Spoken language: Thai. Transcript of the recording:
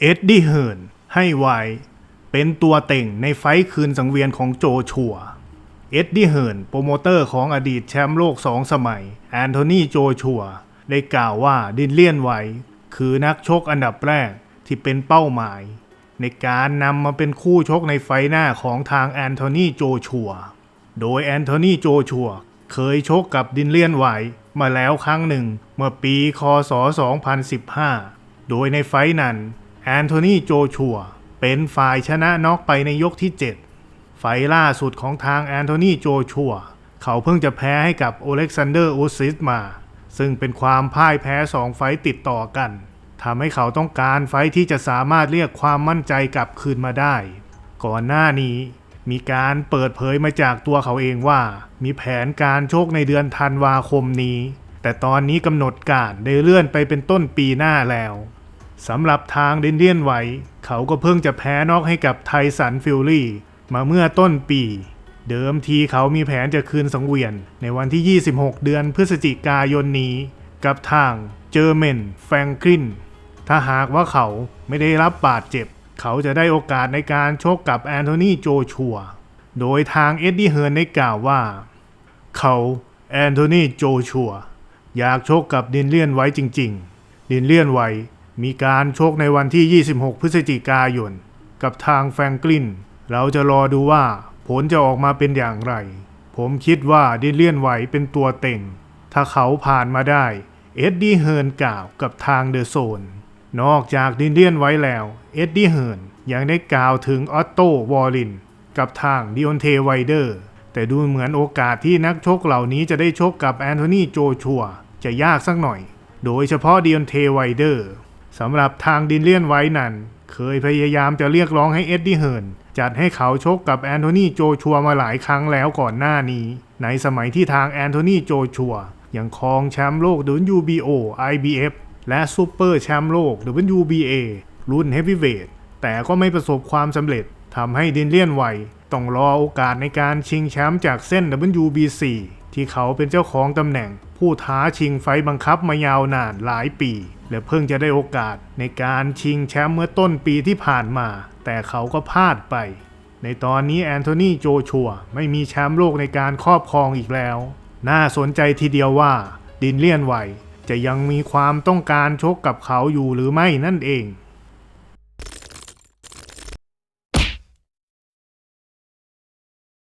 เอ็ดดี้เฮิร์นให้ไวเป็นตัวเต่งในไฟคืนสังเวียนของโจชัว เอ็ดดี้เฮิร์นโปรโมเตอร์ของอดีตแชมป์โลกสองสมัย แอนโทนีโจชัว ได้กล่าวว่าดินเลียนไวคือนักชกอันดับแรกที่เป็นเป้าหมาย ในการนำมาเป็นคู่ชกในไฟหน้าของทางแอนโทนีโจชัว โดยแอนโทนีโจชัว เคยชกกับดินเลียนไวมาแล้วครั้งหนึ่งเมื่อปีคศ 2015 โดยในไฟนั้น แอนโทนีโจชัวเป็นฝ่ายชนะน็อกไปในยกที่ 7 ไฟล่าสุดของทางแอนโทนีโจชัว เขาเพิ่งจะแพ้ให้กับโอเล็กซานเดอร์อูซิสมา ซึ่งเป็นความพ่ายแพ้สองไฟติดต่อกันทำให้เขาต้องการไฟท์ที่จะสามารถเรียกความมั่นใจกลับคืนมาได้ ก่อนหน้านี้มีการเปิดเผยมาจากตัวเขาเองว่า มีแผนการโชคในเดือนธันวาคมนี้ แต่ตอนนี้กำหนดการได้เลื่อนไปเป็นต้นปีหน้าแล้ว สำหรับทางเดนเดียนไวเขาก็เพิ่งจะแพ้นอกให้กับไทสันฟิลลี่ มาเมื่อต้นปี เดิมทีเขามีแผนจะคืนสังเวียน ในวันที่ 26 เดือนพฤศจิกายนนี้ กับทางเจอร์เมนแฟรงคลินถ้าหากว่าเขาไม่ได้รับบาดเจ็บ เขาจะได้โอกาสในการชกกับแอนโทนีโจชัว โดยทางเอ็ดดี้เฮิร์นได้กล่าวว่า เขาแอนโทนีโจชัว อยากชกกับดินเลียนไว้จริง ๆ ดินเลียนไว้ มีการชกในวันที่ 26 พฤศจิกายน กับทางแฟรงกลิน เราจะรอดูว่าผลจะออกมาเป็นอย่างไร ผมคิดว่าดิเลียนไวเป็นตัวเต็ง ถ้าเขาผ่านมาได้ เอ็ดดี้เฮิร์นกล่าวกับทางเดอะโซน นอกจากดิเลียนไว้แล้ว เอ็ดดี้เฮิร์นยังได้กล่าวถึงออตโตวอลลิน กับทางดิออนเทไวเดอร์ แต่ดูเหมือนโอกาสที่นักชกเหล่านี้จะได้ชกกับแอนโทนีโจชัวจะยากสักหน่อย โดยเฉพาะดิออนเทไวเดอร์ สำหรับทางดินเลียนไว้นันเคยพยายามจะเรียกร้องให้เอ็ดดี้เฮิร์นจัดให้เขาชกกับแอนโทนีโจชัวมาหลายครั้งแล้วก่อนหน้านี้ ในสมัยที่ทางแอนโทนีโจชัวยังครองแชมป์โลก WBO IBF และซูเปอร์แชมป์โลก WBA รุ่นเฮฟวีเวทแต่ก็ไม่ประสบความสำเร็จทำให้ดินเลียนไวต้องรอโอกาสในการชิงแชมป์จากเส้น WBC ที่เขาเป็นเจ้าของตำแหน่ง ผู้ท้าชิงไฟบังคับมายาวนานหลายปี และเพิ่งจะได้โอกาสในการชิงแชมป์เมื่อต้นปีที่ผ่านมา แต่เขาก็พลาดไป ในตอนนี้แอนโทนีโจชัวไม่มีแชมป์โลกในการครอบครองอีกแล้ว น่าสนใจทีเดียวว่าดินเลียนไวจะยังมีความต้องการชกกับเขาอยู่หรือไม่นั่นเอง